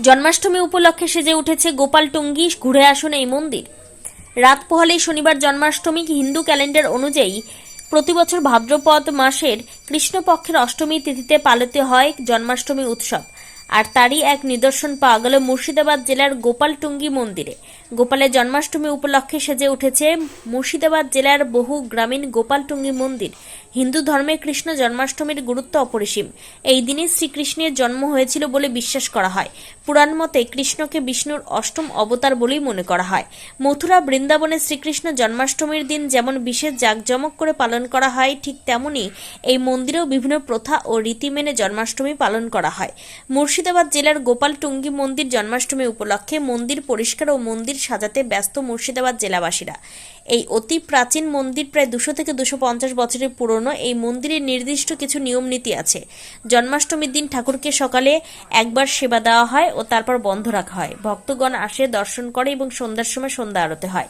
জন্মাষ্টমী উপলক্ষে সেজে উঠেছে গোপাল টুঙ্গি ঘুরে আসুন এই মন্দির। রাত পোহালেই শনিবার জন্মাষ্টমী হিন্দু ক্যালেন্ডার অনুযায়ী প্রতিবছর ভাদ্রপদ মাসের কৃষ্ণপক্ষের অষ্টমী তিথিতে পালিত হয় জন্মাষ্টমী উৎসব। আর তারই এক নিদর্শন পাওয়া গেল মুর্শিদাবাদ জেলার গোপালটুঙ্গি মন্দিরে। গোপালের জন্মাষ্টমী উপলক্ষে সেজে উঠেছে মুর্শিদাবাদ জেলার বহু গ্রামীণ গোপালটুঙ্গি মন্দির। হিন্দু ধর্মে কৃষ্ণ জন্মাষ্টমীর গুরুত্ব অপরিসীম। এই দিনে শ্রীকৃষ্ণের জন্ম হয়েছিল বলে বিশ্বাস করা হয়। পুরাণ মতে কৃষ্ণকে বিষ্ণুর অষ্টম অবতার বলেই মনে করা হয়। মথুরা বৃন্দাবনে শ্রীকৃষ্ণ জন্মাষ্টমীর দিন যেমন বিশেষ জাঁকজমক করে পালন করা হয়, ঠিক তেমনি এই মন্দিরেও বিভিন্ন প্রথা ও রীতি মেনে জন্মাষ্টমী পালন করা হয়। মুর্শিদাবাদ জেলার গোপালটুঙ্গি মন্দির জন্মাষ্টমী উপলক্ষে মন্দির পরিষ্কার ও মন্দির সাজাতে ব্যস্ত মুর্শিদাবাদ জেলাবাসীরা। এই অতি প্রাচীন মন্দির প্রায় দুশো থেকে দুশো পঞ্চাশ বছরের পুরনো এই মন্দিরের নির্দিষ্ট কিছু নিয়ম নীতি আছে। জন্মাষ্টমীর দিন ঠাকুরকে সকালে একবার সেবা দেওয়া হয় ও তারপর বন্ধ রাখা হয়। ভক্তগণ আসে, দর্শন করে এবং সন্ধ্যার সময় সন্ধ্যা আরতি হয়।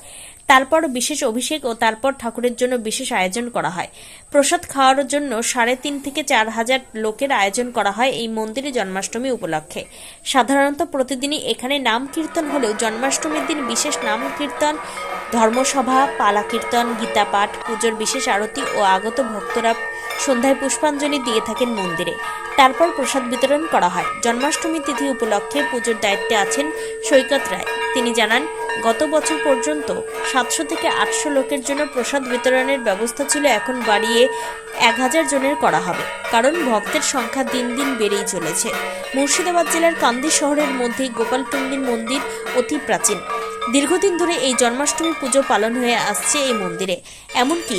তারপর বিশেষ অভিষেক ও তারপর ঠাকুরের জন্য বিশেষ আয়োজন করা হয়। প্রসাদ খাওয়ার জন্য সাড়ে তিন থেকে চার হাজার লোকের আয়োজন করা হয় এই মন্দিরে জন্মাষ্টমী উপলক্ষে। সাধারণত প্রতিদিনই এখানে নাম কীর্তন হলেও জন্মাষ্টমীর দিন বিশেষ নাম কীর্তন, ধর্মসভা, পালা কীর্তন, গীতা পাঠ, পুজোর বিশেষ আরতি ও আগত ভক্তরা সন্ধ্যায় পুষ্পাঞ্জলি দিয়ে থাকেন মন্দিরে। তারপর প্রসাদ বিতরণ করা হয়। জন্মাষ্টমী তিথি উপলক্ষে পুজোর দায়িত্বে আছেন সৈকত রায়। তিনি জানান, গত বছর পর্যন্ত সাতশো থেকে আটশো লোকের জন্য প্রসাদ বিতরণের ব্যবস্থা ছিল, এখন বাড়িয়ে এক হাজার জনের করা হবে। কারণ ভক্তের সংখ্যা দিন দিন বেড়েই চলেছে। মুর্শিদাবাদ জেলার কান্দি শহরের মধ্যেই গোপালটুঙ্গির মন্দির অতি প্রাচীন। দীর্ঘদিন ধরে এই জন্মাষ্টমী পুজো পালন হয়ে আসছে এই মন্দিরে। এমনকি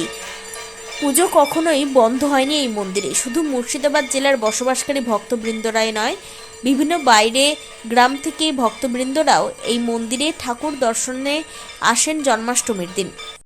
পুজো কখনোই বন্ধ হয়নি এই মন্দিরে। শুধু মুর্শিদাবাদ জেলার বসবাসকারী ভক্তবৃন্দরাই নয়, বিভিন্ন বাইরে গ্রাম থেকে ভক্তবৃন্দরাও এই মন্দিরে ঠাকুর দর্শনে আসেন জন্মাষ্টমীর দিন।